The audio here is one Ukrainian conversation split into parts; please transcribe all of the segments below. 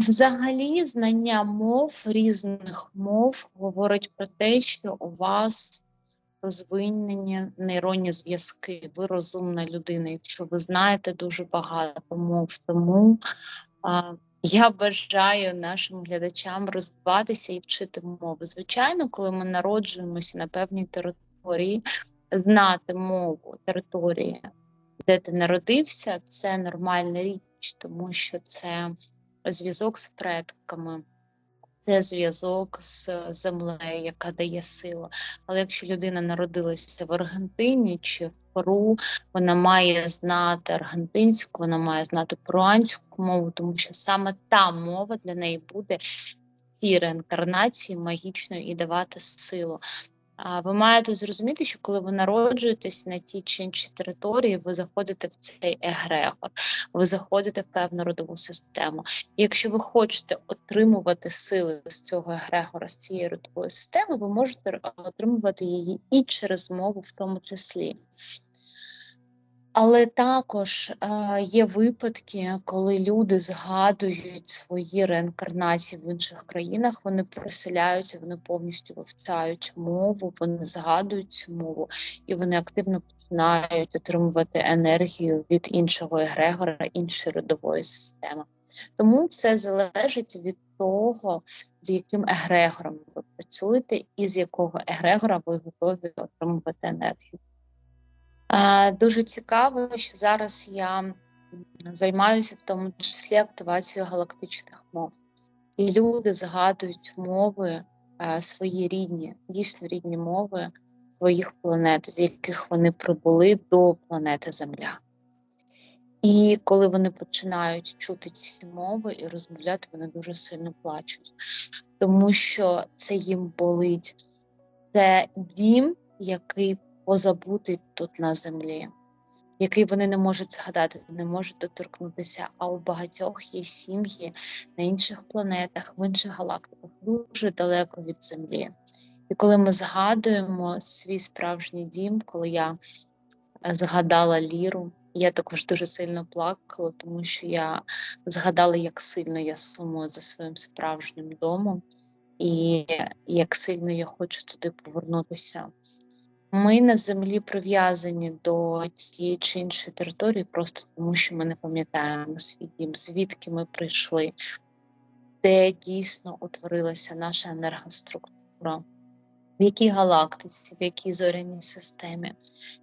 Взагалі, знання мов, різних мов говорить про те, що у вас розвинені нейронні зв'язки. Ви розумна людина, якщо ви знаєте дуже багато мов. Тому а, я бажаю нашим глядачам розвиватися і вчити мови. Звичайно, коли ми народжуємося на певній території, знати мову території, де ти народився, це нормальна річ, тому що це зв'язок з предками. Це зв'язок з землею, яка дає силу. Але якщо людина народилася в Аргентині чи в Перу, вона має знати аргентинську, вона має знати перуанську мову, тому що саме та мова для неї буде в цій реінкарнації магічною і давати силу. Ви маєте зрозуміти, що коли ви народжуєтесь на тій чи іншій території, ви заходите в цей егрегор, ви заходите в певну родову систему. І якщо ви хочете отримувати сили з цього егрегора, з цієї родової системи, ви можете отримувати її і через мову, в тому числі. Але також е, є випадки, коли люди згадують свої реінкарнації в інших країнах, вони приселяються, вони повністю вивчають мову, вони згадують цю мову і вони активно починають отримувати енергію від іншого егрегора, іншої родової системи. Тому все залежить від того, з яким егрегором ви працюєте, і з якого егрегора ви готові отримувати енергію. Дуже цікаво, що зараз я займаюся в тому числі активацією галактичних мов. І люди згадують мови свої рідні, дійсно рідні мови своїх планет, з яких вони прибули до планети Земля. І коли вони починають чути ці мови і розмовляти, вони дуже сильно плачуть, тому що це їм болить. Це дім, який позабутий тут на землі, який вони не можуть згадати, не можуть доторкнутися. А у багатьох є сім'ї на інших планетах, в інших галактиках, дуже далеко від землі. І коли ми згадуємо свій справжній дім, коли я згадала ліру, я також дуже сильно плакала, тому що я згадала, як сильно я сумую за своїм справжнім домом, і як сильно я хочу туди повернутися. Ми на землі прив'язані до тієї чи іншої території, просто тому що ми не пам'ятаємо свій дім, звідки ми прийшли, де дійсно утворилася наша енергоструктура в якій галактиці, в якій зоряній системі.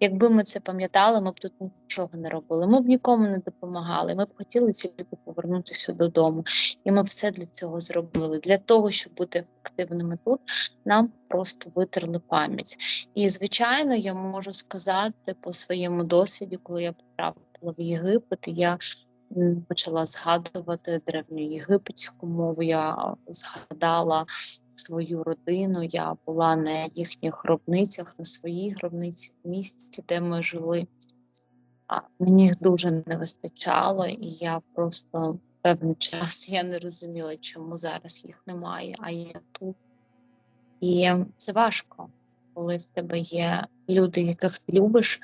Якби ми це пам'ятали, ми б тут нічого не робили. Ми б нікому не допомагали. Ми б хотіли тільки повернутися додому. І ми все для цього зробили. Для того, щоб бути ефективними тут, нам просто витерли пам'ять. І, звичайно, я можу сказати по своєму досвіді, коли я потрапила в Єгипет, я почала згадувати древню єгипетську мову. Я згадала свою родину. Я була на їхніх гробницях, на своїй гробниці, в місці, де ми жили. А Мені їх дуже не вистачало, і я просто певний час я не розуміла, чому зараз їх немає, а я тут. І це важко, коли в тебе є люди, яких ти любиш,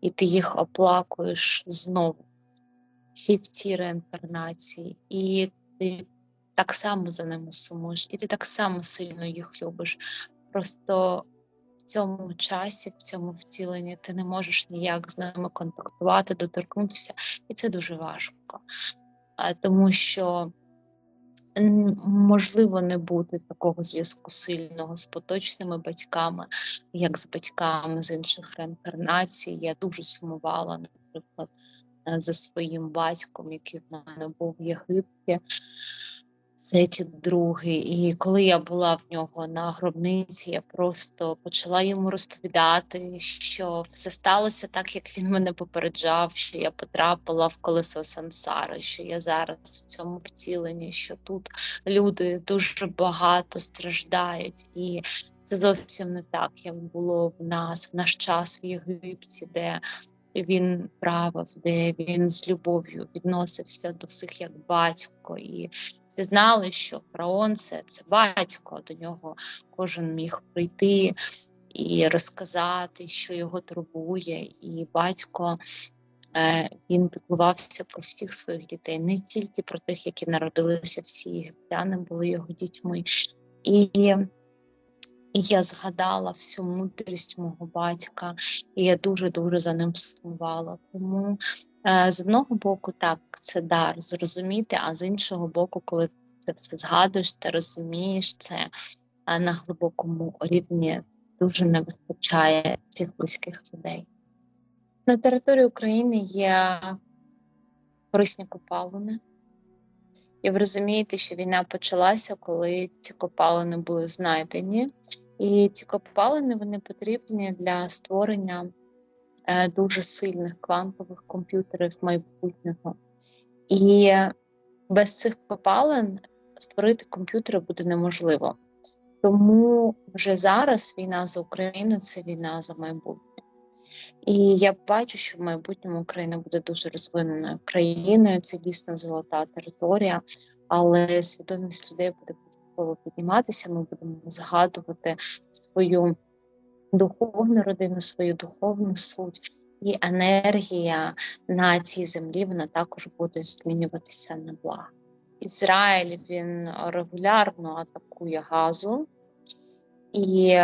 і ти їх оплакуєш знову ще в цій реінкарнації, і ти так само за ними сумуєш, і ти так само сильно їх любиш. Просто в цьому часі, в цьому втіленні, ти не можеш ніяк з ними контактувати, доторкнутися, і це дуже важко, тому що. Можливо, не бути такого зв'язку сильного з поточними батьками, як з батьками з інших реінкарнацій. Я дуже сумувала, наприклад, за своїм батьком, який в мене був в Єгипті. Сеті другий, і коли я була в нього на гробниці, я просто почала йому розповідати, що все сталося так, як він мене попереджав, що я потрапила в колесо сансари, що я зараз в цьому втіленні, що тут люди дуже багато страждають, і це зовсім не так, як було в нас в наш час в Єгипті, де він правив, де він з любов'ю відносився до всіх як батько, і всі знали, що фараон це, це батько, до нього кожен міг прийти і розказати, що його турбує, і батько Е, Він піклувався про всіх своїх дітей, не тільки про тих, які народилися всі єгиптяни, були його дітьми. І і я згадала всю мудрість мого батька, і я дуже-дуже за ним сумувала. Тому е, з одного боку, так, це дар зрозуміти, а з іншого боку, коли це все згадуєш, ти розумієш це на глибокому рівні дуже не вистачає цих близьких людей. На території України є корисні копалини. І ви розумієте, що війна почалася, коли ці копалини були знайдені, і ці копалини вони потрібні для створення е, дуже сильних квантових комп'ютерів майбутнього. І без цих копалин створити комп'ютери буде неможливо. Тому вже зараз війна за Україну це війна за майбутнє. І я бачу, що в майбутньому Україна буде дуже розвиненою країною. Це дійсно золота територія, але свідомість людей буде поступово підніматися. Ми будемо згадувати свою духовну родину, свою духовну суть. І енергія на цій землі вона також буде змінюватися на благо. Ізраїль він регулярно атакує газу, і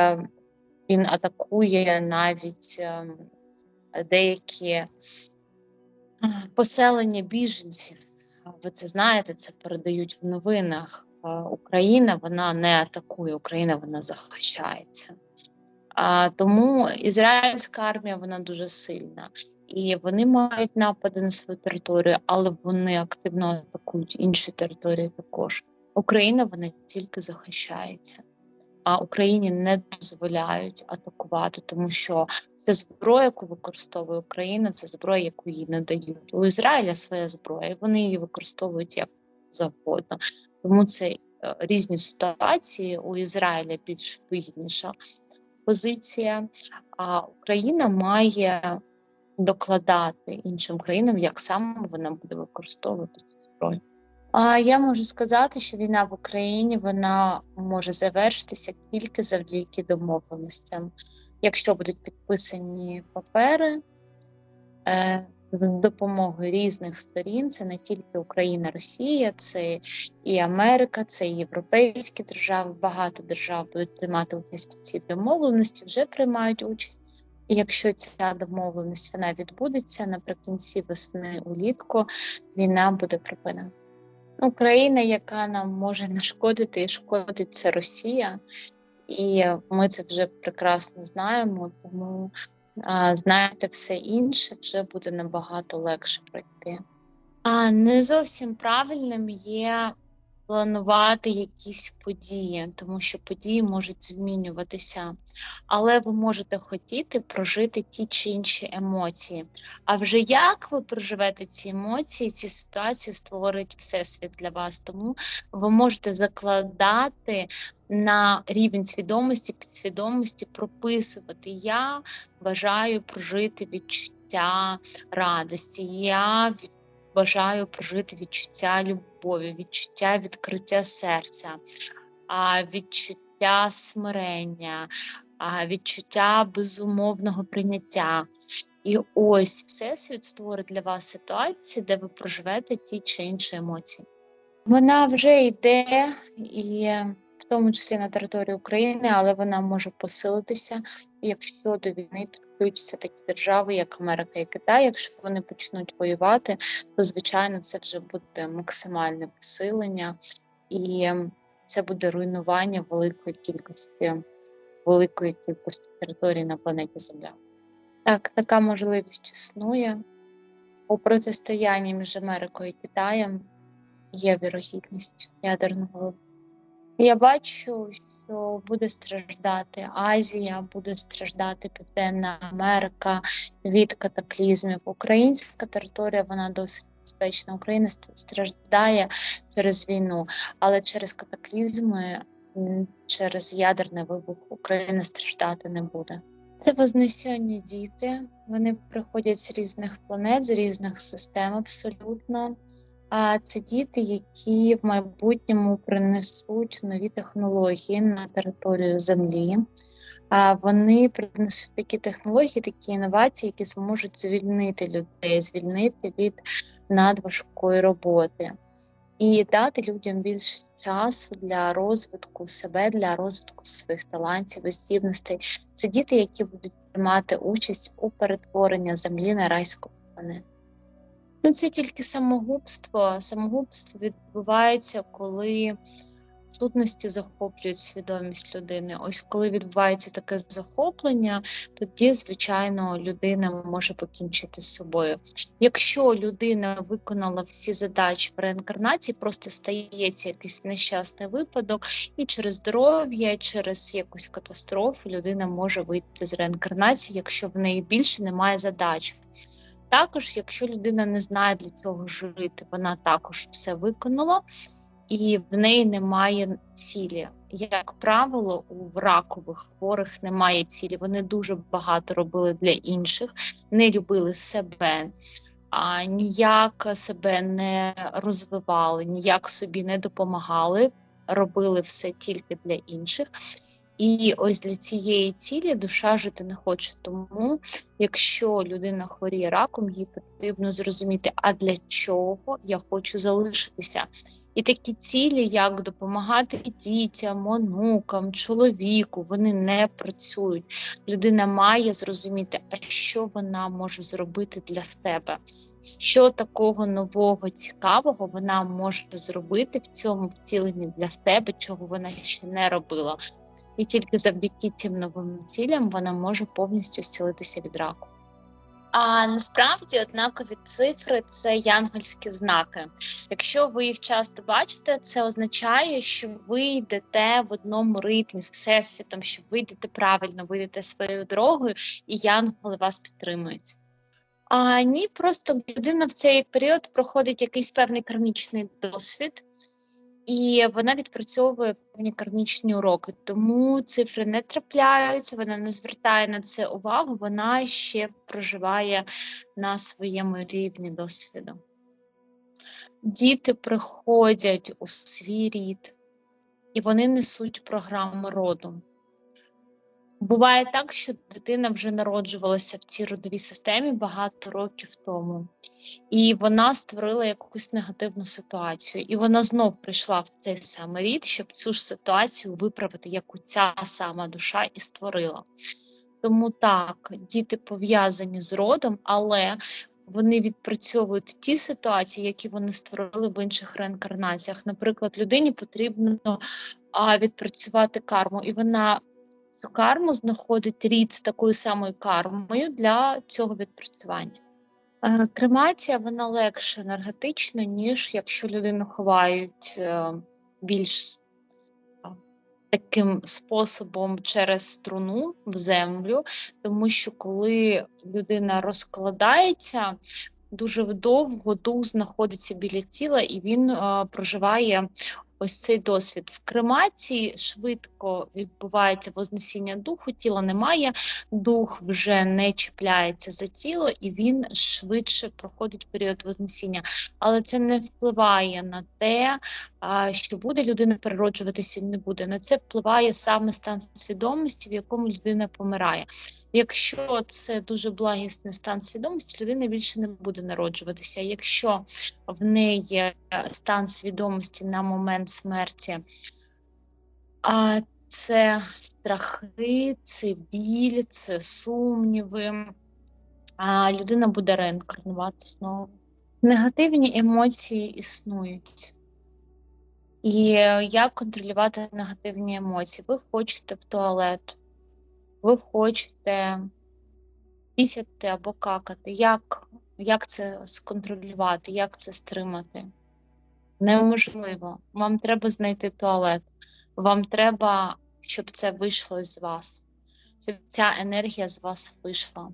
він атакує навіть ем, деякі е, поселення біженців. Ви це знаєте, це передають в новинах. Е, Україна вона не атакує, Україна вона захищається. А, Тому ізраїльська армія вона дуже сильна. І вони мають напади на свою територію, але вони активно атакують інші території також. Україна вона тільки захищається а Україні не дозволяють атакувати, тому що це зброя, яку використовує Україна, це зброя, яку їй не дають. У Ізраїля своя зброя, вони її використовують як завгодно. Тому це е, різні ситуації. У Ізраїля більш вигідніша позиція, а Україна має докладати іншим країнам, як саме вона буде використовувати цю зброю. А я можу сказати, що війна в Україні вона може завершитися тільки завдяки домовленостям. Якщо будуть підписані папери е, з допомогою різних сторін, це не тільки Україна, Росія, це і Америка, це і європейські держави. Багато держав будуть приймати участь в цій домовленості, вже приймають участь. І якщо ця домовленість вона відбудеться наприкінці весни улітку, війна буде припинена. Україна, яка нам може нашкодити і шкодить, це Росія, і ми це вже прекрасно знаємо. Тому знаєте, все інше вже буде набагато легше пройти. А не зовсім правильним є планувати якісь події, тому що події можуть змінюватися, але ви можете хотіти прожити ті чи інші емоції. А вже як ви проживете ці емоції, ці ситуації створить всесвіт для вас. Тому ви можете закладати на рівень свідомості, підсвідомості, прописувати. Я бажаю прожити відчуття радості. Я від бажаю прожити відчуття любові, відчуття відкриття серця, відчуття смирення, відчуття безумовного прийняття. І ось всесвіт створить для вас ситуації, де ви проживете ті чи інші емоції. Вона вже йде і в тому числі на території України, але вона може посилитися, якщо до війни підключаться такі держави, як Америка і Китай. Якщо вони почнуть воювати, то звичайно це вже буде максимальне посилення, і це буде руйнування великої кількості великої кількості територій на планеті Земля. Так, така можливість існує. У протистоянні між Америкою і Китаєм є вірогідність ядерного. Я бачу, що буде страждати Азія, буде страждати Південна Америка від катаклізмів. Українська територія вона досить безпечна. Україна страждає через війну, але через катаклізми, через ядерний вибух Україна страждати не буде. Це вознесені діти. Вони приходять з різних планет, з різних систем абсолютно. Це діти, які в майбутньому принесуть нові технології на територію землі. А вони принесуть такі технології, такі інновації, які зможуть звільнити людей, звільнити від надважкої роботи і дати людям більше часу для розвитку себе, для розвитку своїх талантів і здібностей. Це діти, які будуть приймати участь у перетворенні землі на райську планету. Ну, це тільки самогубство. Самогубство відбувається, коли сутності захоплюють свідомість людини. Ось коли відбувається таке захоплення, тоді, звичайно, людина може покінчити з собою. Якщо людина виконала всі задачі в реінкарнації, просто стається якийсь нещасний випадок, і через здоров'я, через якусь катастрофу людина може вийти з реінкарнації, якщо в неї більше немає задач. Також, якщо людина не знає для чого жити, вона також все виконала і в неї немає цілі. Як правило, у ракових хворих немає цілі. Вони дуже багато робили для інших, не любили себе, а ніяк себе не розвивали, ніяк собі не допомагали, робили все тільки для інших. І ось для цієї цілі душа жити не хоче. Тому, якщо людина хворіє раком, їй потрібно зрозуміти, а для чого я хочу залишитися. І такі цілі, як допомагати дітям, онукам, чоловіку, вони не працюють. Людина має зрозуміти, а що вона може зробити для себе, що такого нового, цікавого вона може зробити в цьому втіленні для себе, чого вона ще не робила. І тільки завдяки цим новим цілям вона може повністю зцілитися від раку. А насправді однакові цифри це янгольські знаки. Якщо ви їх часто бачите, це означає, що ви йдете в одному ритмі з всесвітом, що ви йдете правильно, ви йдете своєю дорогою, і янголи вас підтримують. А ні, просто людина в цей період проходить якийсь певний кармічний досвід і вона відпрацьовує певні кармічні уроки. Тому цифри не трапляються, вона не звертає на це увагу, вона ще проживає на своєму рівні досвіду. Діти приходять у свій рід, і вони несуть програму роду. Буває так, що дитина вже народжувалася в цій родовій системі багато років тому, і вона створила якусь негативну ситуацію. І вона знов прийшла в цей самий рід, щоб цю ж ситуацію виправити, яку ця сама душа і створила. Тому так, діти пов'язані з родом, але вони відпрацьовують ті ситуації, які вони створили в інших реінкарнаціях. Наприклад, людині потрібно відпрацювати карму, і вона цю карму знаходить рід з такою самою кармою для цього відпрацювання. Е, кремація вона легше енергетично, ніж якщо людину ховають е, більш таким способом через струну в землю, тому що коли людина розкладається, дуже довго дух знаходиться біля тіла і він е, проживає ось цей досвід. В кремації швидко відбувається вознесіння духу, тіла немає, дух вже не чіпляється за тіло, і він швидше проходить період вознесіння. Але це не впливає на те, що буде людина перероджуватися, не буде. На це впливає саме стан свідомості, в якому людина помирає. Якщо це дуже благісний стан свідомості, людина більше не буде народжуватися. Якщо в неї стан свідомості на момент смерті, а це страхи, це біль, це сумніви, а людина буде реінкарнувати знову. Негативні емоції існують. І як контролювати негативні емоції? Ви хочете в туалет, ви хочете пісяти або какати. Як як це сконтролювати, як це стримати? Неможливо. Вам треба знайти туалет, вам треба, щоб це вийшло з вас, щоб ця енергія з вас вийшла.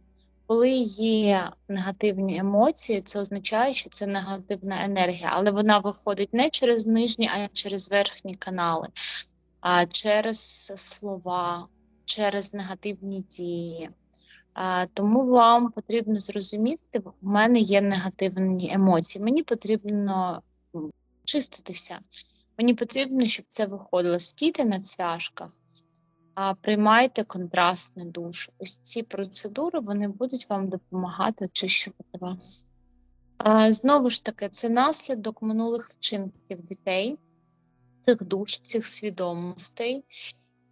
Коли є негативні емоції, це означає, що це негативна енергія, але вона виходить не через нижні, а через верхні канали, а через слова, через негативні дії. Тому вам потрібно зрозуміти, в мене є негативні емоції. Мені потрібно чиститися. Мені потрібно, щоб це виходило. Стійте на цвяшках, а, приймайте контрастний душ. Ось ці процедури вони будуть вам допомагати очищувати вас. А, Знову ж таки, це наслідок минулих вчинків дітей, цих душ, цих свідомостей.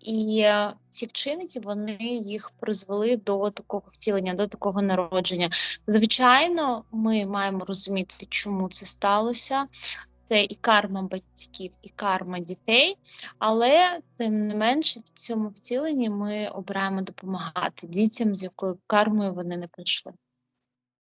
І е, ці вчинки вони їх призвели до такого втілення, до такого народження. Звичайно, ми маємо розуміти, чому це сталося. Це і карма батьків, і карма дітей, але тим не менше в цьому втіленні ми обираємо допомагати дітям, з якою кармою вони не прийшли.